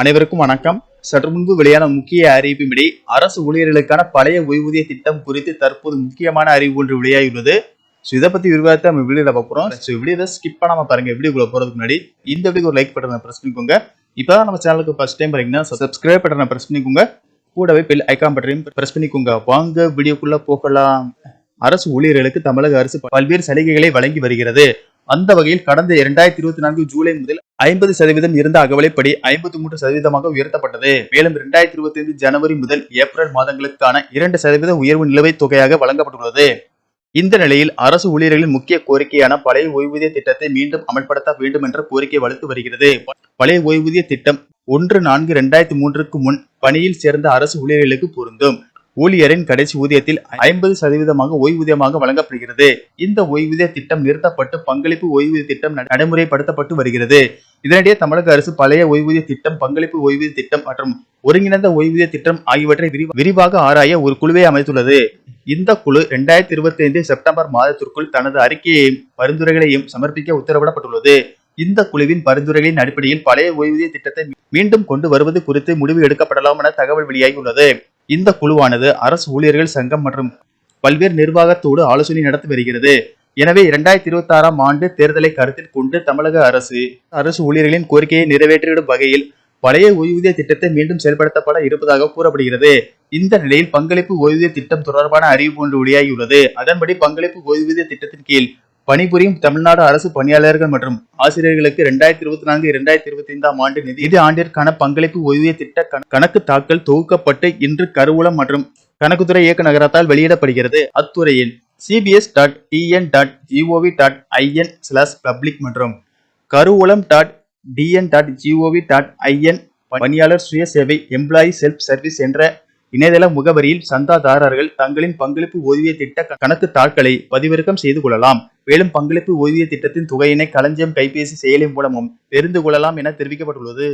அனைவருக்கும் வணக்கம். சற்று முன்பு வெளியான முக்கிய அறிவிப்பின்படி அரசு ஊழியர்களுக்கான பழைய ஓய்வூதிய திட்டம் குறித்து தற்போது முக்கியமான அறிவு ஒன்று வெளியாகியுள்ளது. ஸோ இதை பத்தி விவாதத்தை நம்ம வீடியோல பார்க்குறோம் ஸோ வீடியோ ஸ்கிப் பண்ணாம பாருங்க. வீடியோக்குள்ள போறதுக்கு முன்னாடி இந்த வீடியோ ஒரு லைக் பட்டனை பிரஸ் பண்ணிக்கோங்க. இப்போ நம்ம சேனலுக்கு ஃபர்ஸ்ட் டைம் பாத்தீங்கன்னா சப்ஸ்கிரைப் பட்டனை பிரஸ் பண்ணிக்கோங்க. கூடவே பெல் ஐக்கான் பட்டனையும் பிரஸ் பண்ணிக்கோங்க. வாங்க வீடியோக்குள்ள போகலாம். அரசு ஊழியர்களுக்கு தமிழக அரசு பல்வேறு சலுகைகளை வழங்கி வருகிறது. அந்த வகையில் கடந்த இரண்டாயிரத்தி இருபத்தி நான்கு ஜூலை முதல் ஐம்பது சதவீதம் இருந்த அகவலைப்படி ஐம்பத்தி மூன்று சதவீதமாக உயர்த்தப்பட்டது. மேலும் இரண்டாயிரத்தி இருபத்தி ஐந்து ஜனவரி முதல் ஏப்ரல் மாதங்களுக்கான இரண்டு சதவீத உயர்வு நிலுவைத் தொகையாக வழங்கப்பட்டுள்ளது. இந்த நிலையில் அரசு ஊழியர்களின் முக்கிய கோரிக்கையான பழைய ஓய்வூதிய திட்டத்தை மீண்டும் அமல்படுத்த வேண்டும் என்ற கோரிக்கை வலுத்து வருகிறது. பழைய ஓய்வூதிய திட்டம் ஒன்று நான்கு இரண்டாயிரத்தி மூன்றுக்கு முன் பணியில் சேர்ந்த அரசு ஊழியர்களுக்கு பொருந்தும். ஊழியரின் கடைசி ஊதியத்தில் ஐம்பது சதவீதமாக ஓய்வூதியமாக வழங்கப்படுகிறது. இந்த ஓய்வூதிய திட்டம் நிறுத்தப்பட்டு பங்களிப்பு ஓய்வூதிய திட்டம் நடைமுறைப்படுத்தப்பட்டு வருகிறது. இதனிடையே தமிழக அரசு பழைய ஓய்வூதிய திட்டம் பங்களிப்பு ஓய்வூதிய திட்டம் மற்றும் ஒருங்கிணைந்த ஓய்வூதிய திட்டம் ஆகியவற்றை விரிவாக ஆராய ஒரு குழுவை அமைத்துள்ளது. இந்த குழு இரண்டாயிரத்தி இருபத்தி ஐந்து செப்டம்பர் மாதத்திற்குள் தனது அறிக்கையையும் பரிந்துரைகளையும் சமர்ப்பிக்க உத்தரவிடப்பட்டுள்ளது. இந்த குழுவின் பரிந்துரைகளின் அடிப்படையில் பழைய ஓய்வூதிய திட்டத்தை மீண்டும் கொண்டு வருவது குறித்து முடிவு எடுக்கப்படலாம் என தகவல் வெளியாகியுள்ளது. இந்த குழுவானது அரசு ஊழியர்கள் சங்கம் மற்றும் பல்வேறு நிர்வாகத்தோடு ஆலோசனை நடத்தி வருகிறது. எனவே இரண்டாயிரத்தி இருபத்தி ஆறாம் ஆண்டு தேர்தலை கருத்தில் கொண்டு தமிழக அரசு அரசு ஊழியர்களின் கோரிக்கையை நிறைவேற்றிவிடும் வகையில் பழைய ஓய்வூதிய திட்டத்தை மீண்டும் செயல்படுத்தப்பட இருப்பதாக கூறப்படுகிறது. இந்த நிலையில் பங்களிப்பு ஓய்வூதிய திட்டம் தொடர்பான அறிவிப்பு ஒன்று வெளியாகியுள்ளது. அதன்படி பங்களிப்பு ஓய்வூதிய திட்டத்தின் கீழ் பணிபுரியும் தமிழ்நாடு அரசு பணியாளர்கள் மற்றும் ஆசிரியர்களுக்கு இரண்டாயிரத்தி இருபத்தி நான்கு இரண்டாயிரத்தி இருபத்தி ஐந்தாம் ஆண்டு நிதி இது ஆண்டிற்கான பங்களிப்பு ஓய்வூதிய திட்ட கணக்கு தாக்கல் தொகுக்கப்பட்டு இன்று கருவூலம் மற்றும் கணக்குத்துறை இயக்குநரகத்தால் வெளியிடப்படுகிறது. அத்துறையில் CPS dot TN dot GOV dot IN slash public மற்றும் கருவூலம் dot TN dot GOV dot IN பணியாளர் சுய சேவை எம்ப்ளாயி செல்ஃப் சர்வீஸ் என்ற இணையதள முகவரியில் சந்தாதாரர்கள் தங்களின் பங்களிப்பு ஓய்விய திட்ட கணக்கு தாட்களை பதிவிறக்கம் செய்து கொள்ளலாம். மேலும் பங்களிப்பு ஓய்விய திட்டத்தின் தொகையினை களஞ்சியம் கைபேசி செயலி மூலமும் தெரிந்து கொள்ளலாம் என தெரிவிக்கப்பட்டுள்ளது.